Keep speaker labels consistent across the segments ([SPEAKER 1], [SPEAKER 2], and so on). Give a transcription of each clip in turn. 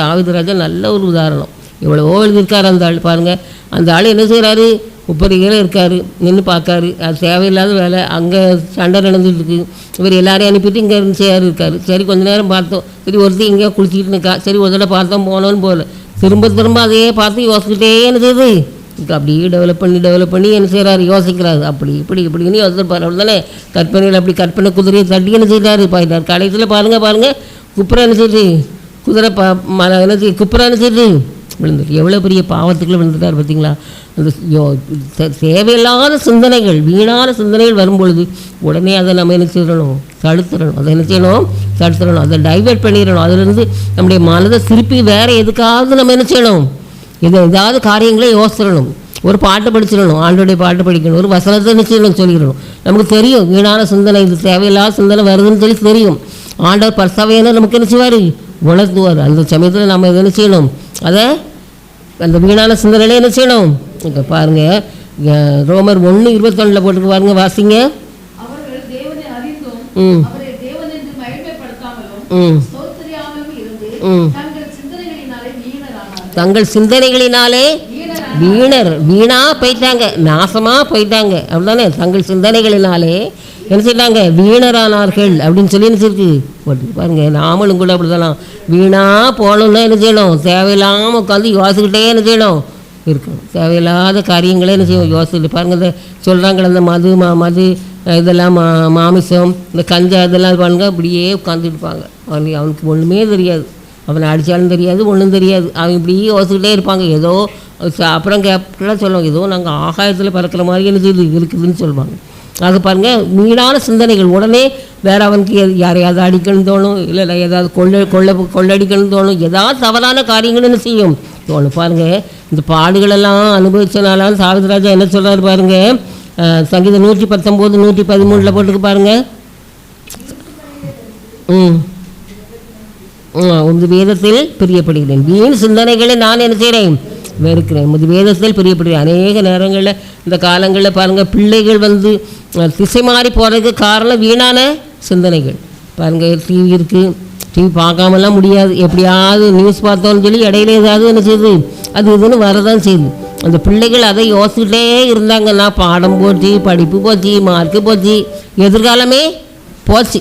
[SPEAKER 1] தாவீது ராஜா நல்ல ஒரு உதாரணம். எவ்வளவோ எழுதியிருக்கார் அந்த ஆள். பாருங்கள் அந்த ஆள் என்ன செய்கிறாரு முப்பது இருக்கார். நின்று பார்க்காரு. அது தேவையில்லாத வேலை. அங்கே சண்டை நடந்துட்டுருக்கு. இவர் எல்லாரையும் அனுப்பிட்டு இங்கே இருந்து செய்யாரு இருக்கார். சரி கொஞ்ச நேரம் பார்த்தோம். சரி ஒருத்தி இங்கேயே குளிச்சுக்கிட்டு நிற்கா சரி ஒரு தடவை பார்த்தோம் போனோன்னு போகல. திரும்ப திரும்ப அதையே பார்த்து யோசிச்சுட்டே என்ன செய்யுது இப்போ அப்படியே டெவலப் பண்ணி டெவலப் பண்ணி என்ன செய்கிறாரு யோசிக்கிறாரு. அப்படி இப்படி இப்படின்னு யோசிப்பார் அவர் தானே கற்பனையில் அப்படி கற்பனை குதிரையை தட்டி என்ன செய்கிறாரு பாயிட்டார் கடைசியில் பாருங்கள் பாருங்கள் குப்புறம் என்ன செய்யுது? குதிரை ப ம என்ன குப்புறான்னு சொல்லி என்ன விழுந்துட்டு எவ்வளோ பெரிய பாவத்துக்குள்ளே விழுந்துட்டார் பார்த்தீங்களா? அந்த யோ தேவையில்லாத சிந்தனைகள் வீணான சிந்தனைகள் வரும்பொழுது உடனே அதை நம்ம என்ன செய்யணும்? தடுத்துடணும். அதை என்ன செய்யணும்? தடுத்துடணும். அதை டைவெர்ட் பண்ணிடணும். அதுலேருந்து நம்முடைய மனதை திருப்பி வேறு எதுக்காவது நம்ம என்ன செய்யணும்? இதை ஏதாவது காரியங்களை யோசிச்சிடணும். ஒரு பாட்டு படிச்சிடணும். ஆண்டோடைய பாட்டு படிக்கணும். ஒரு வசனத்தை நிச்சயம் சொல்லிடணும். நமக்கு தெரியும். வீணான சிந்தனை இது தேவையில்லாத சிந்தனை வருதுன்னு சொல்லி தெரியும். ஆண்டவர் பர்சவையான நமக்கு என்ன செய்வார்? உணர்த்துவார் அந்த சமயத்தில் நம்ம என்ன செய்யணும். அதை அந்த வீணான சிந்தனையில என்ன செய்யணும்? இங்கே பாருங்கள் ரோமர் ஒன்று இருபத்தொன்னில் போட்டுக்கு பாருங்க வாசிங்க. ம். ம். ம்.
[SPEAKER 2] தங்கள் சிந்தனைகளினாலே
[SPEAKER 1] வீணர் வீணா போயிட்டாங்க நாசமா போயிட்டாங்க. அப்படிதானே தங்கள் சிந்தனைகளினாலே என்ன செய்தாங்க வீணரானார்கள் அப்படின்னு சொல்லி என்ன செய்யுது பாருங்கள் நாமளும் கூட அப்படிதானா. வீணாக போகணும்னா என்ன செய்யணும்? தேவையில்லாமல் உட்காந்து யோசிக்கிட்டே என்ன செய்யணும்? இருக்கணும். தேவையில்லாத காரியங்களே என்ன செய்வோம் யோசிச்சுட்டு பாருங்க இந்த சொல்கிறாங்களே இந்த மது மா மது இதெல்லாம் மா மாமிசம் இந்த கஞ்சா இதெல்லாம் பாருங்க அப்படியே உட்காந்துருப்பாங்க அவனுக்கு அவனுக்கு ஒன்றுமே தெரியாது. அவனை அடித்தாலும் தெரியாது ஒன்றும் தெரியாது. அவன் இப்படியே யோசிச்சுக்கிட்டே இருப்பாங்க. ஏதோ அப்புறம் கேப்டெல்லாம் சொல்லுவாங்க ஏதோ நாங்கள் ஆகாயத்தில் பறக்கிற மாதிரி என்ன செய்யுது? இருக்குதுன்னு சொல்லுவாங்க. அது பாருங்கள் வீணான சிந்தனைகள். உடனே வேற அவனுக்கு யாரையாவது அடிக்கணும் தோணும் இல்லை ஏதாவது கொள்ளை கொள்ளை கொள்ளடிக்கணும்னு தோணும் ஏதாவது தவறான காரியங்கள் என்ன செய்யும் தோணும். பாருங்கள் இந்த பாடுகளெல்லாம் அனுபவிச்சனால சாவித்ராஜா என்ன சொல்கிறாரு பாருங்கள் சங்கீதம் நூற்றி பத்தொம்போது நூற்றி பதிமூணில் போட்டுக்கு பாருங்கள் ம். ம், உமது வேதத்தில் பிரியப்படுகிறேன். வீண் சிந்தனைகளை நான் என்ன செய்கிறேன் வெறுக்கிறேன் உமது வேதத்தில் பிரியப்படுகிறேன் அநேக நேரங்களில் இந்த காலங்களில் பாருங்கள் பிள்ளைகள் வந்து திசை மாறி போகிறதுக்கு காரணம் வீணான சிந்தனைகள். பாருங்கள் டிவி இருக்குது டிவி பார்க்காமலாம் முடியாது. எப்படியாவது நியூஸ் பார்த்தோம்னு சொல்லி இடையில ஏதாவது என்ன செய்யுது அது இதுன்னு வரதான் செய்யுது. அந்த பிள்ளைகள் அதை யோசிச்சுட்டே இருந்தாங்கன்னா பாடம் போச்சு படிப்பு போச்சு மார்க்கு போச்சு எதிர்காலமே போச்சு.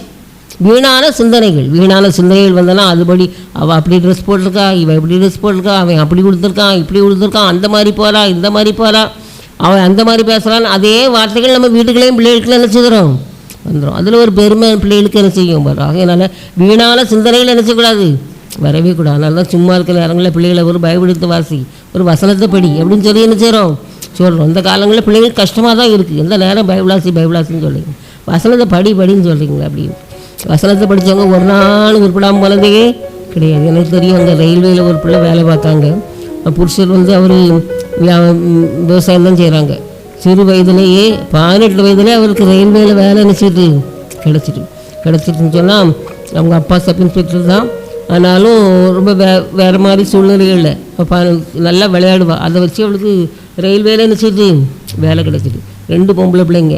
[SPEAKER 1] வீணான சிந்தனைகள். வீணான சிந்தனைகள் வந்தனா அதுபடி அவள் அப்படி ட்ரெஸ் போட்டிருக்கா இவன் இப்படி ட்ரெஸ் போட்டிருக்கா அவன் அப்படி கொடுத்துருக்கான் இப்படி கொடுத்துருக்கான் அந்த மாதிரி போகிறா இந்த மாதிரி போகிறா அவன் அந்த மாதிரி பேசுகிறான்னு அதே வார்த்தைகள் நம்ம வீட்டுக்குள்ளேயும் பிள்ளைகளுக்கு என்ன செய்கிறோம் வந்துடும் அதில் ஒரு பெருமை பிள்ளைகளுக்கு என்ன செய்யும் பாரு. ஆகையினால வீணான சிந்தனைகள் என்ன செய்யக்கூடாது? வரவே கூடாது. அதனால தான் சும்மா இருக்கிற நேரங்களில் பிள்ளைகளை ஒரு பயப்படுத்த வாசி ஒரு வசனத்தை படி எப்படின்னு சொல்லி என்ன செய்கிறோம் சொல்கிறோம் இந்த காலங்களில் பிள்ளைங்களுக்கு கஷ்டமாக தான் இருக்குது எந்த நேரம் பைபிளாசி பைபிளாசின்னு சொல்லுங்க வசனத்தை படி படின்னு சொல்கிறீங்களா அப்படின்னு. வசனத்தை படித்தவங்க ஒரு நாள் உருப்படாமல் போனதே கிடையாது. எனக்கு தெரியும் அந்த ரயில்வேயில் ஒரு பிள்ளை வேலை பார்த்தாங்க. புருஷர் வந்து அவர் விவசாயம் தான் செய்கிறாங்க சிறு வயதிலேயே பதினெட்டு வயதிலே அவருக்கு ரயில்வேல வேலை நினச்சிட்டு கிடச்சிட்டு கிடச்சிட்டுன்னு சொன்னால் அவங்க அப்பா சப் இன்ஸ்பெக்டர் தான். ஆனாலும் ரொம்ப வே வேறு மாதிரி சூழ்நிலைகளில் அப்போ நல்லா விளையாடுவாள் அதை வச்சு அவளுக்கு ரயில்வேல நினச்சிட்டு வேலை கிடச்சிட்டு. ரெண்டு பொம்பளை பிள்ளைங்க.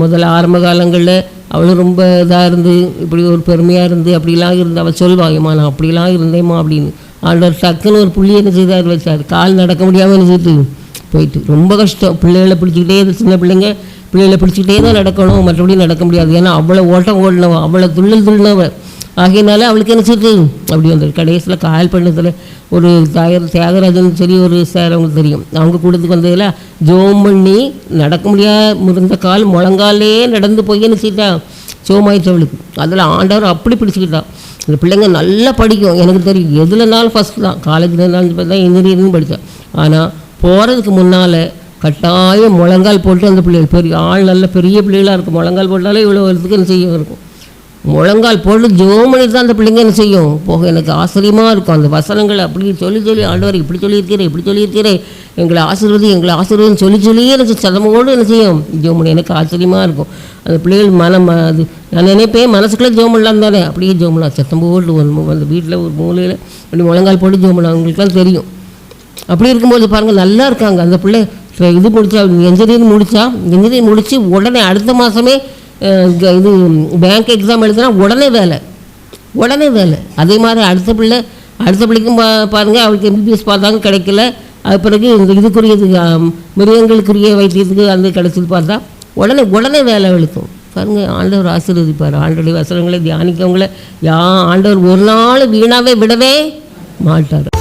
[SPEAKER 1] முதல்ல ஆரம்ப காலங்களில் அவளும் ரொம்ப இதாக இருந்து இப்படி ஒரு பெருமையாக இருந்து அப்படிலாம் இருந்து அவள் சொல்வாங்கம்மா நான் அப்படிலாம் இருந்தேம்மா அப்படின்னு. ஆண்டவர் டக்குன்னு ஒரு புள்ளி என்ன செய்தார் வச்சார். கால் நடக்க முடியாமல் என்ன செய்து? போயிட்டு. ரொம்ப கஷ்டம். பிள்ளைகளை பிடிச்சிக்கிட்டே சின்ன பிள்ளைங்க பிள்ளைகளை பிடிச்சிக்கிட்டே தான் நடக்கணும். மற்றபடி நடக்க முடியாது. ஏன்னா அவ்வளோ ஓட்டம் ஓடினவ அவ்வளோ துள்ளல் துள்ளினவன் ஆகையினால அவளுக்கு என்ன செய்யுது அப்படி வந்து கடைசியில் கால் பண்ணதில் ஒரு தயார் தியாகராஜன் சரி ஒரு சார் அவங்களுக்கு தெரியும். அவங்க கூட்டத்துக்கு வந்ததில் ஜோம் பண்ணி நடக்க முடியாத இருந்த கால் முழங்காலே நடந்து போய் என்ன செய்யிட்டா சோமாயிடுச்சு அவளுக்கு. அதில் ஆண்டவர் அப்படி பிடிச்சிக்கிட்டான் இந்த பிள்ளைங்க நல்லா படிக்கும். எனக்கு தெரியும். எதுலனாலும் ஃபஸ்ட் தான். காலேஜ்லனாலும் தான் இன்ஜினியரிங் படித்தேன் ஆனால் போகிறதுக்கு முன்னால் கட்டாயம் முழங்கால் போட்டு அந்த பிள்ளைகள். பெரிய ஆள் நல்ல பெரிய பிள்ளைகளாக இருக்கும். முழங்கால் போட்டாலே இவ்வளோ வரதுக்கு என்ன செய்யும் இருக்கும்? முழங்கால் போட்டு ஜோமணி தான் அந்த பிள்ளைங்க என்ன செய்யும்? போக எனக்கு ஆச்சரியமாக இருக்கும். அந்த வசனங்கள் அப்படி சொல்லி சொல்லி ஆண்டவர் இப்படி சொல்லியிருக்கிறேன் இப்படி சொல்லியிருக்கிறேன். எங்களை ஆசீர்வதி எங்களை ஆசீர்வதின்னு சொல்லி சொல்லியே எனக்கு சதமோடு என்ன செய்யும்? ஜோமணி எனக்கு ஆச்சரியமாக இருக்கும். அந்த பிள்ளைகள் மனம் அது நான் நினைப்பேன் மனசுக்குள்ளே ஜோம் தானே. அப்படியே ஜோம் பண்ணலாம். சத்தம் போட்டு ஒரு அந்த வீட்டில் ஒரு மூலையில் அப்படி முழங்கால் போட்டு ஜோம் அவங்களுக்குலாம் தெரியும். அப்படி இருக்கும்போது பாருங்கள் நல்லா இருக்காங்க. அந்த பிள்ளை இது முடிச்சா இன்ஜினியரிங் முடித்தா இன்ஜினியரிங் முடித்து உடனே அடுத்த மாதமே இது பேங்க் எக்ஸாம் எழுதுனா உடனே வேலை. உடனே வேலை. அதே மாதிரி அடுத்த பிள்ளை அடுத்த பிள்ளைக்கும் பா பாருங்கள் அவளுக்கு எம்பிபிஎஸ் பார்த்தாங்க கிடைக்கல. அது பிறகு இந்த இதுக்குரியது மிருகங்களுக்குரிய வைத்தியத்துக்கு அந்த கிடைச்சது பார்த்தா உடனே உடனே வேலை வெளுக்கும் பாருங்கள் ஆண்டவர் ஆசீர்வதிப்பார். ஆண்டோடைய வசனங்களை தியானிக்கவங்கள யா ஆண்டவர் ஒரு நாள் வீணாகவே விடவே மாட்டார்.